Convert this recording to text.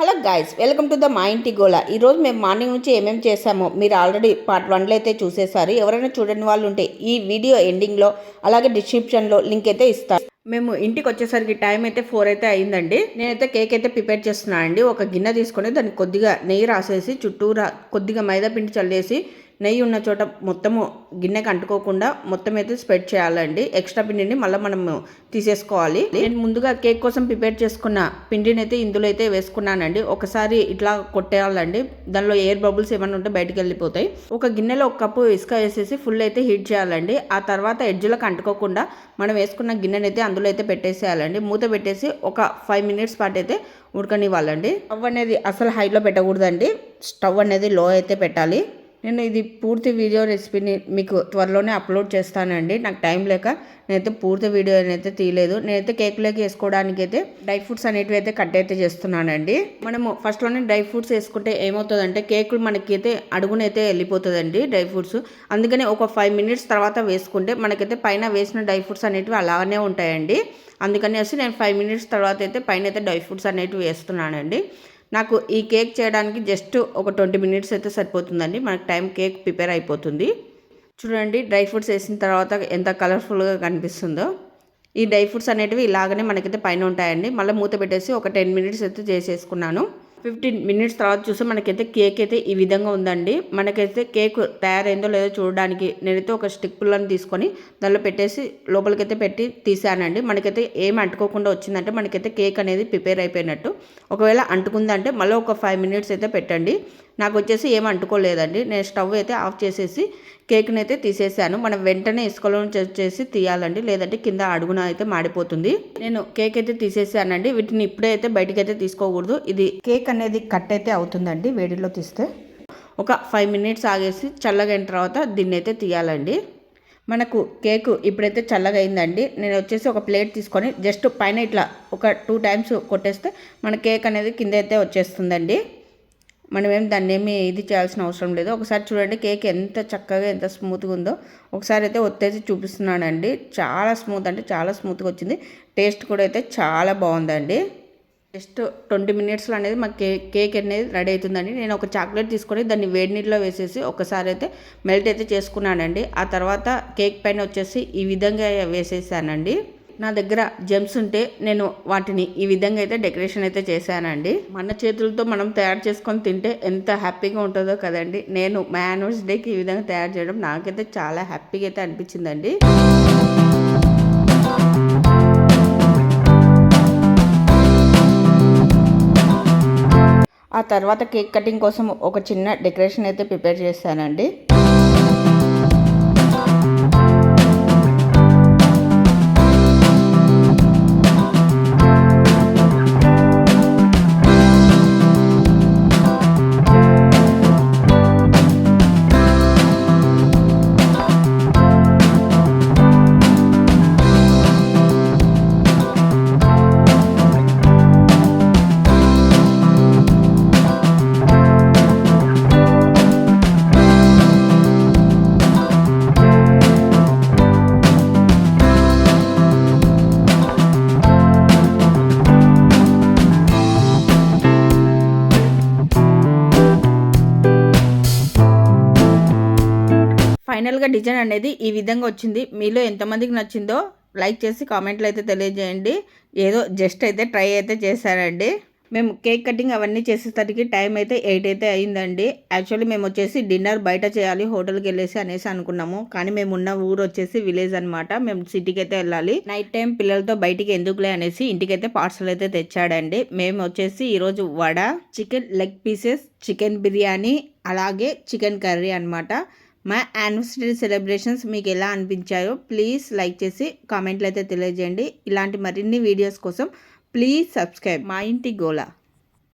Hello guys welcome to the మా ఇంటి గోల ఈరోజు మేము మార్నింగ్ నుంచి ఏమేమి చేసామో మీరు ఆల్రెడీ పార్ట్ వన్లో అయితే చూసేసారు ఎవరైనా చూడని వాళ్ళు ఉంటే ఈ వీడియో ఎండింగ్లో అలాగే డిస్క్రిప్షన్లో లింక్ అయితే ఇస్తాను. మేము ఇంటికి వచ్చేసరికి టైం అయితే ఫోర్ అయితే అయిందండి. నేనైతే కేక్ అయితే ప్రిపేర్ చేస్తున్నాను అండి. ఒక గిన్నె తీసుకొని దానికి కొద్దిగా నెయ్యి రాసేసి చుట్టూరా కొద్దిగా మైదా పిండి చల్లేసి నెయ్యి ఉన్న చోట మొత్తము గిన్నెకి అంటుకోకుండా మొత్తం అయితే స్ప్రెడ్ చేయాలండి. ఎక్స్ట్రా పిండిని మళ్ళీ మనం తీసేసుకోవాలి. నేను ముందుగా కేక్ కోసం ప్రిపేర్ చేసుకున్న పిండిని అయితే ఇందులో అయితే వేసుకున్నానండి. ఒకసారి ఇట్లా కొట్టేయాలండి. దానిలో ఎయిర్ బబుల్స్ ఏమైనా ఉంటే బయటకు వెళ్ళిపోతాయి. ఒక గిన్నెలో ఒక కప్పు ఇసుక వేసేసి ఫుల్ అయితే హీట్ చేయాలండి. ఆ తర్వాత ఎడ్జ్లకు అంటుకోకుండా మనం వేసుకున్న గిన్నెని అయితే అందులో అయితే పెట్టేసేయాలండి. మూత పెట్టేసి ఒక ఫైవ్ మినిట్స్ పాటు అయితే ఉడకనివ్వాలండి. స్టవ్ అనేది అసలు హైలో పెట్టకూడదండి. స్టవ్ అనేది లో అయితే పెట్టాలి. నేను ఇది పూర్తి వీడియో రెసిపీని మీకు త్వరలోనే అప్లోడ్ చేస్తానండి. నాకు టైం లేక నేనైతే పూర్తి వీడియో అయితే తీయలేదు. నేనైతే కేక్లోకి వేసుకోవడానికి అయితే డ్రై ఫ్రూట్స్ అనేటివి అయితే కట్ అయితే చేస్తున్నానండి. మనము ఫస్ట్లోనే డ్రై ఫ్రూట్స్ వేసుకుంటే ఏమవుతుందంటే కేక్ మనకైతే అడుగునైతే వెళ్ళిపోతుందండి డ్రై ఫ్రూట్స్. అందుకని ఒక ఫైవ్ మినిట్స్ తర్వాత వేసుకుంటే మనకైతే పైన వేసిన డ్రై ఫ్రూట్స్ అనేటివి అలానే ఉంటాయండి. అందుకనేసి నేను ఫైవ్ మినిట్స్ తర్వాత అయితే పైన అయితే డ్రై ఫ్రూట్స్ అనేటివి వేస్తున్నానండి. నాకు ఈ కేక్ చేయడానికి జస్ట్ ఒక ట్వంటీ మినిట్స్ అయితే సరిపోతుందండి. మనకు టైం కేక్ ప్రిపేర్ అయిపోతుంది. చూడండి డ్రై ఫ్రూట్స్ వేసిన తర్వాత ఎంత కలర్ఫుల్గా కనిపిస్తుందో. ఈ డ్రై ఫ్రూట్స్ అనేటివి ఇలాగనే మనకైతే పైన ఉంటాయండి. మళ్ళీ మూత పెట్టేసి ఒక టెన్ మినిట్స్ అయితే చేసేసుకున్నాను. ఫిఫ్టీన్ మినిట్స్ తర్వాత చూస్తే మనకైతే కేక్ అయితే ఈ విధంగా ఉందండి. మనకైతే కేక్ తయారైందో లేదో చూడడానికి నేనైతే ఒక స్టిక్ పుల్లని తీసుకొని దానిలో పెట్టేసి లోపలికైతే పెట్టి తీసానండి. మనకైతే ఏం అంటుకోకుండా వచ్చిందంటే మనకైతే కేక్ అనేది ప్రిపేర్ అయిపోయినట్టు. ఒకవేళ అంటుకుందంటే మళ్ళీ ఒక ఫైవ్ మినిట్స్ అయితే పెట్టండి. నాకు వచ్చేసి ఏం అంటుకోలేదండి. నేను స్టవ్ అయితే ఆఫ్ చేసేసి కేక్ని అయితే తీసేసాను. మనం వెంటనే ఇసుకలో నుంచి వచ్చేసి తీయాలండి. లేదంటే కింద అడుగున అయితే మాడిపోతుంది. నేను కేక్ అయితే తీసేసానండి. వీటిని ఇప్పుడే అయితే బయటికి అయితే తీసుకోకూడదు. ఇది కేక్ అనేది కట్ అయితే అవుతుందండి వేడిలో తీస్తే. ఒక ఫైవ్ మినిట్స్ ఆగేసి చల్లగైన తర్వాత దీన్ని అయితే తీయాలండి. మనకు కేకు ఇప్పుడైతే చల్లగా అయిందండి నేను వచ్చేసి ఒక ప్లేట్ తీసుకొని జస్ట్ పైన ఇట్లా ఒక టూ టైమ్స్ కొట్టేస్తే మన కేక్ అనేది కింద అయితే వచ్చేస్తుందండి. మనమేం దాన్ని ఏమి ఇది చేయాల్సిన అవసరం లేదు. ఒకసారి చూడండి కేక్ ఎంత చక్కగా ఎంత స్మూత్గా ఉందో. ఒకసారి అయితే ఒత్తేసి చూపిస్తున్నానండి. చాలా స్మూత్ అంటే చాలా స్మూత్గా వచ్చింది. టేస్ట్ కూడా అయితే చాలా బాగుందండి. జస్ట్ ట్వంటీ మినిట్స్లో అనేది మా కేక్ కేక్ అనేది రెడీ అవుతుందండి. నేను ఒక చాక్లెట్ తీసుకొని దాన్ని వేడి నీటిలో వేసేసి ఒకసారి అయితే మెల్ట్ అయితే చేసుకున్నానండి. ఆ తర్వాత కేక్ పైన వచ్చేసి ఈ విధంగా వేసేసానండి. నా దగ్గర జెమ్స్ ఉంటే నేను వాటిని ఈ విధంగా అయితే డెకరేషన్ అయితే చేశానండి. మన చేతులతో మనం తయారు చేసుకొని తింటే ఎంత హ్యాపీగా ఉంటుందో కదండి. నేను మా డేకి ఈ విధంగా తయారు చేయడం నాకైతే చాలా హ్యాపీగా అయితే అనిపించిందండి. ఆ తర్వాత కేక్ కటింగ్ కోసం ఒక చిన్న డెకరేషన్ అయితే ప్రిపేర్ చేశానండి. ఫైనల్గా డిజైన్ అనేది ఈ విధంగా వచ్చింది. మీలో ఎంతమందికి నచ్చిందో లైక్ చేసి కామెంట్లు అయితే తెలియజేయండి. ఏదో జస్ట్ అయితే ట్రై అయితే చేశానండి మేము కేక్ కటింగ్ అవన్నీ చేసేసరికి టైం అయితే ఎయిట్ అయితే అయిందండి. యాక్చువల్లీ మేము వచ్చేసి డిన్నర్ బయట చేయాలి హోటల్కి వెళ్ళేసి అనేసి అనుకున్నాము. కానీ మేము ఉన్న ఊరు వచ్చేసి విలేజ్ అనమాట మేము సిటీకి అయితే వెళ్ళాలి. నైట్ టైం పిల్లలతో బయటికి ఎందుకులే అనేసి ఇంటికైతే పార్సల్ అయితే తెచ్చాడండి. మేము వచ్చేసి ఈరోజు vada chicken leg pieces chicken biryani అలాగే చికెన్ కర్రీ అనమాట మా యానివర్సరీ సెలబ్రేషన్స్ మీకు ఎలా అనిపించాయో ప్లీజ్ లైక్ చేసి కామెంట్లు అయితే తెలియజేయండి. ఇలాంటి మరిన్ని వీడియోస్ కోసం ప్లీజ్ సబ్స్క్రైబ్ మా ఇంటి గోలా